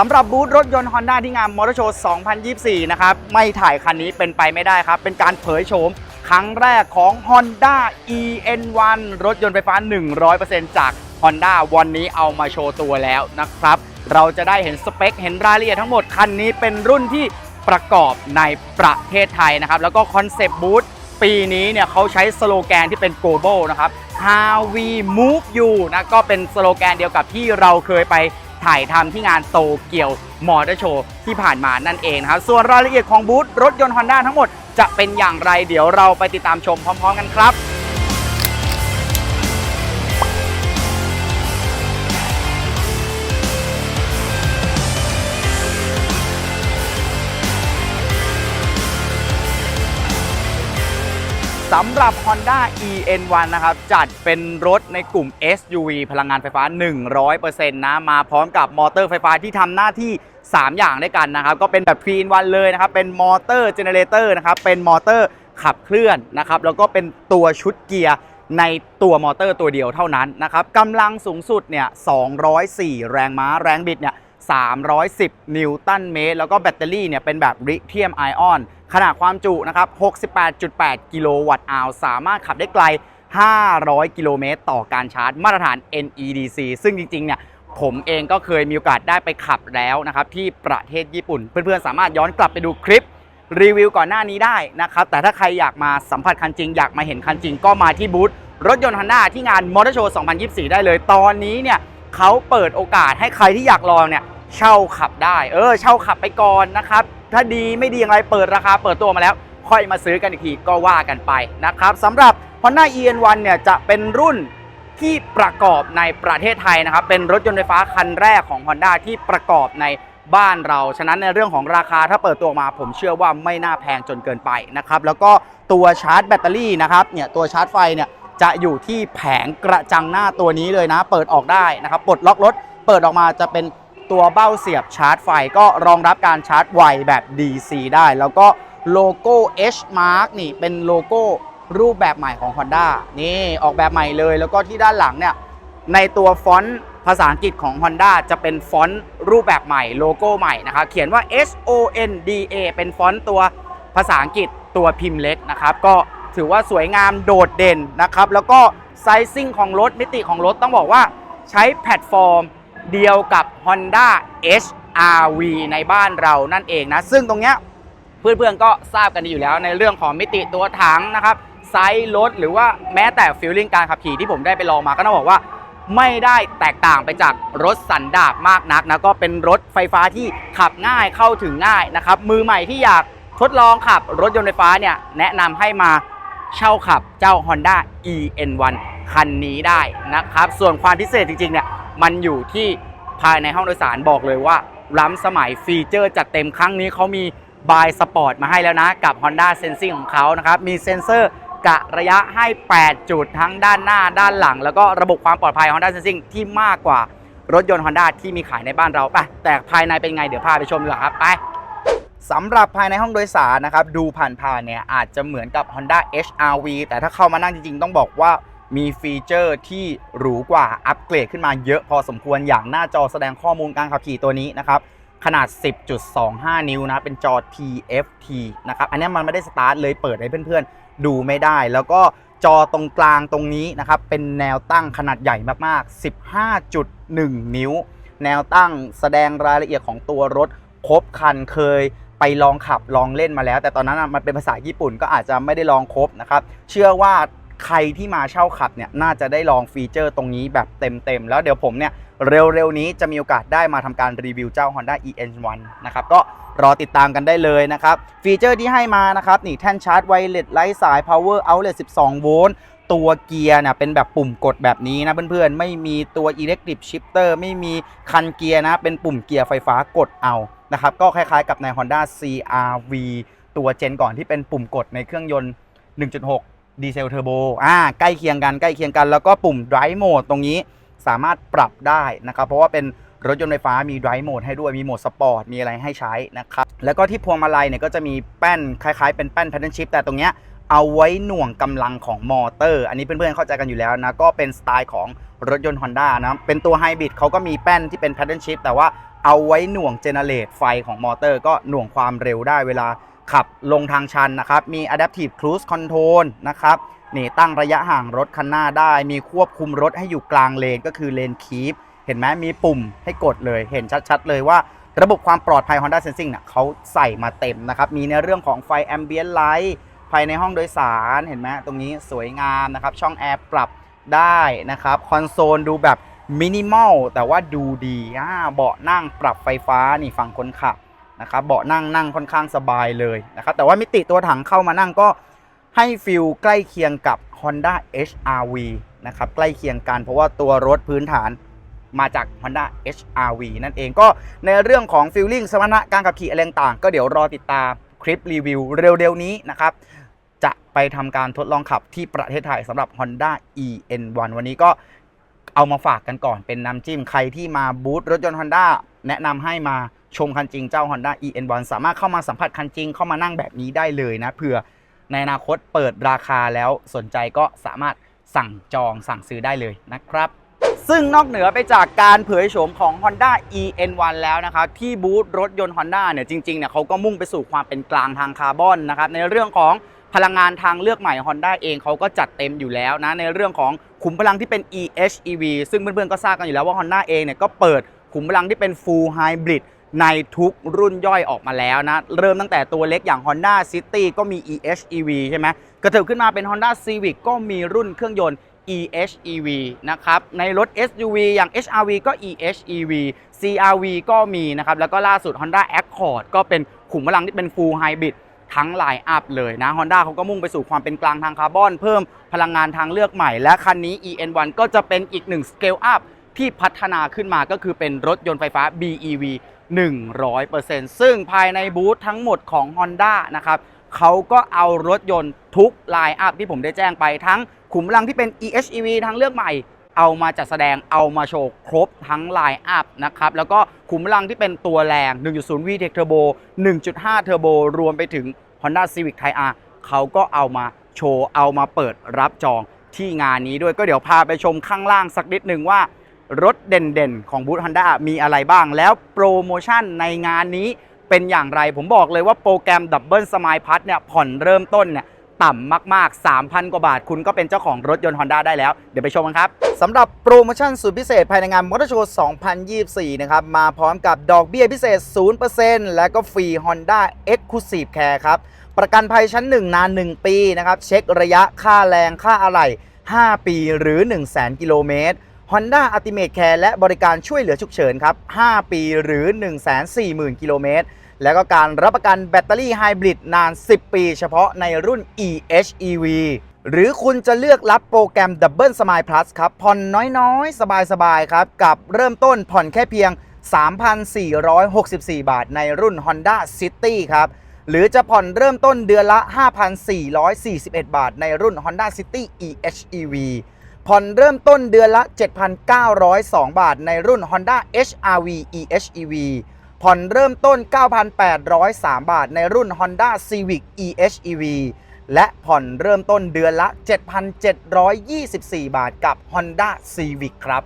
สำหรับบูธรถยนต์ Honda ที่งานมอเตอร์โชว์ 2024 นะครับ ไม่ถ่ายคันนี้เป็นไปไม่ได้ครับ เป็นการเผยโฉมครั้งแรกของ Honda EN1 รถยนต์ไฟฟ้า 100%จาก Honda วันนี้เอามาโชว์ตัวแล้วนะครับ เราจะได้เห็นสเปค เห็นรายละเอียดทั้งหมด คันนี้เป็นรุ่นที่ประกอบในประเทศไทยนะครับ แล้วก็คอนเซปต์บูธปีนี้เนี่ยเขาใช้สโลแกนที่เป็น global นะครับ How we move you นะก็เป็นสโลแกนเดียวกับที่เราเคยไป ถ่ายทำที่งานโตเกียวมอเตอร์โชว์ที่ผ่านมานั่นเองนะครับ ส่วนรายละเอียดของบูธรถยนต์ฮอนด้าทั้งหมดจะเป็นอย่างไรเดี๋ยวเราไปติดตามชมพร้อม ๆ กันครับ สำหรับ Honda EN1 นะครับ จัดเป็นรถในกลุ่ม SUV พลังงานไฟฟ้า 100%นะ มาพร้อมกับมอเตอร์ไฟฟ้าที่ทำหน้าที่ 3 อย่างด้วยกันนะครับ ก็เป็นแบบ 3 in 1เลยนะครับ เป็นมอเตอร์เจเนเรเตอร์นะครับ เป็นมอเตอร์ขับเคลื่อนนะครับ แล้วก็เป็นตัวชุดเกียร์ในตัวมอเตอร์ตัวเดียวเท่านั้นนะครับกำลังสูงสุดเนี่ย 204 แรงม้า แรงบิดเนี่ย 310 นิวตันเมตร แล้วก็แบตเตอรี่เนี่ยเป็นแบบลิเธียมไอออน ขนาดความจุนะครับ68.8 กิโลวัตต์อาวสามารถขับได้ไกล 500 กิโลเมตรต่อการชาร์จ มาตรฐาน NEDC ซึ่งจริงๆเนี่ยผมเองก็เคยมีโอกาสได้ไปขับแล้วนะครับที่ประเทศญี่ปุ่น เพื่อนๆสามารถย้อนกลับไปดูคลิปรีวิวก่อนหน้านี้ได้นะครับ แต่ถ้าใครอยากมาสัมผัสคันจริง อยากมาเห็นคันจริงก็มาที่บูธรถยนต์ Honda ที่งานมอเตอร์โชว์ 2024 ได้เลย ตอนนี้เนี่ยเขาเปิดโอกาสให้ใครที่อยากลองเนี่ย เช่าขับได้ เออ เช่าขับไปก่อนนะครับ ถ้าดีไม่ดีอย่างไรเปิดราคาเปิดตัวมาแล้ว ค่อยมาซื้อกันอีกทีก็ว่ากันไปนะครับสำหรับ Honda EN1 เนี่ยจะเป็นรุ่นที่ประกอบในประเทศไทยนะครับ เป็นรถยนต์ไฟฟ้าคันแรกของ Honda ที่ประกอบในบ้านเรา ฉะนั้นในเรื่องของราคาถ้าเปิดตัวมาผมเชื่อว่าไม่น่าแพงจนเกินไปนะครับ แล้วก็ตัวชาร์จแบตเตอรี่นะครับ เนี่ยตัวชาร์จไฟเนี่ยจะอยู่ที่แผงกระจังหน้าตัวนี้เลยนะ เปิดออกได้นะครับ ปลดล็อกรถ เปิดออกมาจะเป็น ตัวเบ้าเสียบชาร์จไฟก็รองรับการชาร์จไวแบบ DC ได้ แล้วก็โลโก้ H Mark นี่เป็นโลโก้รูปแบบใหม่ของ Honda นี่ออกแบบใหม่เลย แล้วก็ที่ด้านหลังเนี่ยในตัวฟอนต์ภาษาอังกฤษของ Honda จะเป็นฟอนต์รูปแบบใหม่โลโก้ใหม่นะครับเขียนว่า S O N D A เป็นฟอนต์ตัวภาษาอังกฤษตัวพิมพ์เล็กนะครับ ก็ถือว่าสวยงามโดดเด่นนะครับ แล้วก็ไซซิ่งของรถมิติของรถต้องบอกว่าใช้แพลตฟอร์ม เดียวกับ Honda HRV ในบ้านเรานั่นเองนะ ซึ่งตรงเนี้ยเพื่อนๆก็ทราบกันดีอยู่แล้วในเรื่องของมิติตัวถังนะครับ ไซส์รถหรือว่าแม้แต่ฟิลลิ่งการขับขี่ที่ผมได้ไปลองมาก็ต้องบอกว่าไม่ได้แตกต่างไปจากรถสันดาปมากนักนะก็เป็นรถไฟฟ้าที่ขับง่ายเข้าถึงง่ายนะครับมือใหม่ที่อยากทดลองขับรถยนต์ไฟฟ้าเนี่ยแนะนำให้มาเช่าขับเจ้า Honda EN1 คันนี้ได้นะครับ ส่วนความพิเศษจริงๆเนี่ย มันอยู่ที่ภายในห้องโดยสารบอกเลยว่า ล้ำสมัยฟีเจอร์จัดเต็มครั้งนี้เขามีบายสปอร์ตมาให้แล้วนะ กับ Honda Sensing ของเขานะครับ มีเซ็นเซอร์กะระยะให้ 8 จุดทั้งด้านหน้าด้านหลัง แล้วก็ระบบความปลอดภัย Honda Sensing ที่มากกว่ารถยนต์ Honda ที่มีขายในบ้านเราไปแต่ภายในเป็นไงเดี๋ยวพาไปชมดีกว่าครับไปสำหรับภายในห้องโดยสารนะครับ ดูผ่านๆเนี่ยอาจจะเหมือนกับ Honda HRV แต่ถ้าเข้ามานั่งจริงๆ ต้องบอกว่า มีฟีเจอร์ที่หรูกว่าอัปเกรดขึ้นมาเยอะพอสมควรอย่างหน้าจอแสดงข้อมูลการขับขี่ตัวนี้นะครับ ขนาด 10.25 นิ้วนะ เป็นจอ TFT นะครับ อันนี้มันไม่ได้สตาร์ทเลยเปิดให้เพื่อนๆ ดูไม่ได้ แล้วก็จอตรงกลางตรงนี้นะครับ เป็นแนวตั้งขนาดใหญ่มากๆ 15.1 นิ้ว แนวตั้งแสดงรายละเอียดของตัวรถครบคันเคยไปลองขับลองเล่นมาแล้ว แต่ตอนนั้นมันเป็นภาษาญี่ปุ่นก็อาจจะไม่ได้ลองครบนะครับ เชื่อว่า ใครที่มาเช่าขับเนี่ยน่าจะได้ลองฟีเจอร์ตรงนี้แบบเต็มๆ แล้วเดี๋ยวผมเนี่ยเร็วๆ นี้จะมีโอกาสได้มาทำการรีวิวเจ้า Honda EN1 นะครับก็รอติดตามกันได้เลยนะครับ ฟีเจอร์ที่ให้มานะครับนี่แท่นชาร์จไวเลสไร้สาย power outlet 12 โวลต์ตัวเกียร์เนี่ยเป็นแบบปุ่มกดแบบนี้นะเพื่อนๆ ไม่มีตัว electric shifter ไม่มีคันเกียร์นะ เป็นปุ่มเกียร์ไฟฟ้ากดเอานะครับก็คล้ายๆกับใน Honda CRV ตัวเจนก่อนที่เป็นปุ่มกดในเครื่องยนต์ 1.6 ดีเซลเทอร์โบอ่าใกล้เคียงกันใกล้เคียงกัน แล้วก็ปุ่ม drive mode ตรงนี้สามารถปรับได้นะครับ เพราะว่าเป็นรถยนต์ไฟฟ้ามี drive mode ให้ด้วยมีโหมดสปอร์ตมีอะไรให้ใช้นะครับ แล้วก็ที่พวงมาลัยเนี่ยก็จะมีแป้นคล้ายๆเป็นแป้น paddle shift แต่ตรงเนี้ยเอาไว้หน่วงกำลังของมอเตอร์ อันนี้เพื่อนๆเข้าใจกันอยู่แล้วนะ ก็เป็นสไตล์ของรถยนต์ Honda นะ เป็นตัวไฮบริดเขาก็มีแป้นที่เป็น paddle shift แต่ว่าเอาไว้หน่วงเจเนเรตไฟของมอเตอร์ ก็หน่วงความเร็วได้เวลา ขับลงทางชันนะครับ มี Adaptive Cruise Control นะครับนี่ตั้งระยะห่างรถคันหน้าได้ มีควบคุมรถให้อยู่กลางเลนก็คือเลนคีปเห็นไหมมีปุ่มให้กดเลยเห็นชัดๆเลยว่าระบบความปลอดภัย Honda Sensing เนี่ยเขาใส่มาเต็มนะครับ มีในเรื่องของไฟ Ambient Light ภายในห้องโดยสารเห็นไหมตรงนี้สวยงามนะครับ ช่องแอร์ปรับได้นะครับ คอนโซลดูแบบมินิมอลแต่ว่าดูดีอ่าเบาะนั่งปรับไฟฟ้านี่ฝั่งคนขับ นะครับเบาะนั่งนั่งค่อนข้างสบายเลยนะครับแต่ว่ามิติตัวถังเข้ามานั่งก็ให้ฟิลใกล้เคียงกับ Honda HRV นะครับใกล้เคียงกันเพราะว่าตัวรถพื้นฐานมาจาก Honda HRV นั่นเองก็ในเรื่องของฟิลลิ่งสมรรถนะการขับขี่อะไรต่างก็เดี๋ยวรอติดตามคลิปรีวิวเร็วๆนี้นะครับจะไปทำการทดลองขับที่ประเทศไทยสำหรับ Honda EN1 วันนี้ก็เอามาฝากกันก่อนเป็นน้ำจิ้มใครที่มาบูธรถยนต์ Honda แนะนำให้มา ชมคันจริงเจ้า Honda EN1 สามารถเข้ามาสัมผัสคันจริงเข้ามานั่งแบบนี้ได้เลยนะเผื่อในอนาคตเปิดราคาแล้วสนใจก็สามารถสั่งจองสั่งซื้อได้เลยนะครับซึ่งนอกเหนือไปจากการเผยโฉมของ Honda EN1 แล้วนะครับที่บูธรถยนต์ Honda เนี่ยจริงๆเนี่ยเขาก็มุ่งไปสู่ความเป็นกลางทางคาร์บอนนะครับในเรื่องของพลังงานทางเลือกใหม่ Honda เองเขาก็จัดเต็มอยู่แล้วนะในเรื่องของขุมพลังที่เป็น EHEV ซึ่งเพื่อนๆก็ทราบกันอยู่แล้วว่า Honda เองเนี่ยก็เปิดขุมพลังที่เป็น Full Hybrid ในทุกรุ่นย่อยออกมาแล้วนะ เริ่มตั้งแต่ตัวเล็กอย่าง Honda City ก็มี EHEV ใช่ไหมกระเถิบขึ้นมาเป็น Honda Civic ก็มีรุ่นเครื่องยนต์ EHEV นะครับ ในรถ SUV อย่าง HRV ก็ EHEV CRV ก็มีนะครับ แล้วก็ล่าสุด Honda Accord ก็เป็นขุมพลังที่เป็น Full Hybrid ทั้งไลน์อัพเลยนะ Honda เขาก็มุ่งไปสู่ความเป็นกลางทางคาร์บอน เพิ่มพลังงานทางเลือกใหม่ และคันนี้ EN1 ก็จะเป็นอีกหนึ่ง Scale Up ที่พัฒนาขึ้นมาก็คือเป็นรถยนต์ไฟฟ้า BEV 100%ซึ่งภายในบูธทั้งหมดของ Honda นะครับเขาก็เอารถยนต์ทุกไลน์อัพที่ผมได้แจ้งไปทั้งขุมพลังที่เป็น EHEV ทางเลือกใหม่ เอามาจัดแสดงเอามาโชว์ครบทั้งไลน์อัพนะครับแล้วก็ขุมพลังที่เป็นตัวแรง 1.0 VTEC Turbo 1.5 Turbo รวมไปถึง Honda Civic Type R เขาก็เอามาโชว์เอามาเปิดรับจองที่งานนี้ด้วยก็เดี๋ยวพาไปชมข้างล่างสักนิดหนึ่งว่า รถเด่นๆ ของบูธ Honda มีอะไรบ้าง แล้วโปรโมชั่นในงานนี้เป็นอย่างไร ผมบอกเลยว่าโปรแกรมดับเบิลสมายพัทเนี่ยผ่อนเริ่มต้นเนี่ยต่ำมาก ๆ 3,000 กว่าบาท คุณก็เป็นเจ้าของรถยนต์ Honda ได้แล้ว เดี๋ยวไปชมกันครับ สำหรับโปรโมชั่นสุดพิเศษภายในงานมอเตอร์โชว์2024 นะครับ มาพร้อมกับดอกเบี้ยพิเศษ 0%และก็ฟรี Honda Exclusive Care ครับ ประกันภัยชั้น 1 นาน 1 ปีนะครับ เช็คระยะค่าแรงค่าอะไหล่5 ปีหรือ 100,000 กิโลเมตร Honda Ultimate Care และบริการช่วยเหลือฉุกเฉินครับ 5 ปีหรือ 140,000 กิโลเมตร แล้วก็การรับประกันแบตเตอรี่ไฮบริดนาน 10 ปี เฉพาะในรุ่น EHEV หรือคุณจะเลือกรับโปรแกรม Double Smile Plus ครับ ผ่อนน้อยๆ สบายๆ ครับ กับเริ่มต้นผ่อนแค่เพียง 3,464 บาทในรุ่น Honda City ครับ หรือจะผ่อนเริ่มต้นเดือนละ 5,441 บาทในรุ่น Honda City EHEV ผ่อนเริ่มต้นเดือนละ 7,902 บาท ในรุ่น Honda HRV EHEV ผ่อนเริ่มต้น 9,803 บาท ในรุ่น Honda Civic EHEV และผ่อนเริ่มต้นเดือนละ 7,724 บาทกับ Honda Civic ครับ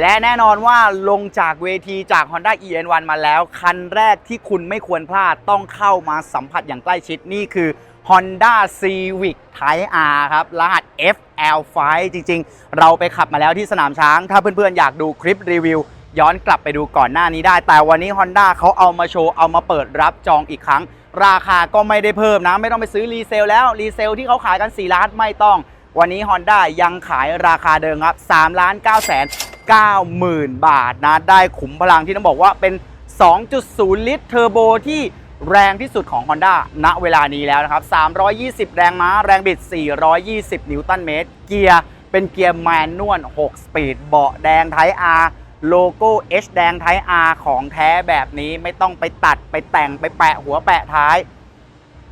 และแน่นอนว่าลงจากเวทีจาก Honda EN1 มาแล้ว คันแรกที่คุณไม่ควรพลาดต้องเข้ามาสัมผัสอย่างใกล้ชิดนี่คือ Honda Civic Type R ครับ รหัส FL5 จริง ๆ เราไปขับมาแล้วที่สนามช้าง ถ้าเพื่อนๆ อยากดูคลิปรีวิว ย้อนกลับไปดูก่อนหน้านี้ได้ แต่วันนี้ Honda เขาเอามาโชว์ เอามาเปิดรับจองอีกครั้ง ราคาก็ไม่ได้เพิ่มนะ ไม่ต้องไปซื้อรีเซลแล้ว รีเซลที่เขาขายกัน 4 ล้านไม่ต้อง วันนี้ Honda ยังขายราคาเดิมครับ3ล้าน9แสน9หมื่นบาทนะ ได้ขุมพลังที่ต้องบอกว่าเป็น 2.0 ลิตรเทอร์โบที่ แรงที่สุดของ Honda ณเวลานี้แล้วนะครับ 320 แรงม้า แรงบิด 420 นิวตันเมตร เกียร์เป็นเกียร์แมนนวล 6 สปีด เบาะแดงไทร R โลโก้ H แดงไท R ของแท้แบบนี้ไม่ต้องไปตัดไปแต่งไปแปะหัวแปะท้าย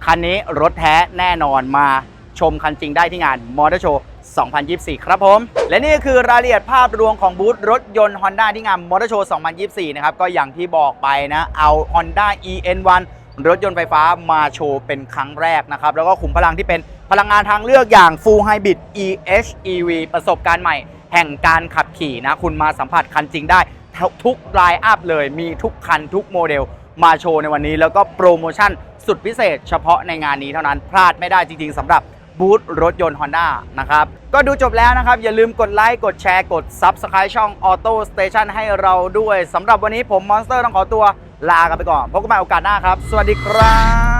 คันนี้รถแท้แน่นอนมาชมคันจริงได้ที่งานมอเตอร์โชว์ 2024 ครับผม และนี่คือรายละเอียดภาพรวมของบูธรถยนต์ Honda ที่งานมอเตอร์โชว์ 2024 นะครับ ก็อย่างที่บอกไปนะ เอา Honda EN1 รถยนต์ไฟฟ้ามาโชว์เป็นครั้งแรกนะครับ แล้วก็ขุมพลังที่เป็นพลังงานทางเลือกอย่าง Full Hybrid EHEV ประสบการณ์ใหม่แห่งการขับขี่นะ คุณมาสัมผัสคันจริงได้ ทุกไลน์อัพเลยมีทุกคันทุกโมเดลมาโชว์ในวันนี้ แล้วก็โปรโมชั่นสุดพิเศษเฉพาะในงานนี้เท่านั้นพลาดไม่ได้จริง ๆสำหรับ บูธรถยนต์ Honda นะครับ ก็ดูจบแล้วนะครับ อย่าลืมกดไลค์กดแชร์กด Subscribe ช่อง Auto Station ให้เราด้วยสำหรับวันนี้ผมมอนสเตอร์ต้องขอตัวลากันไปก่อน พบกันใหม่โอกาสหน้าครับ สวัสดีครับ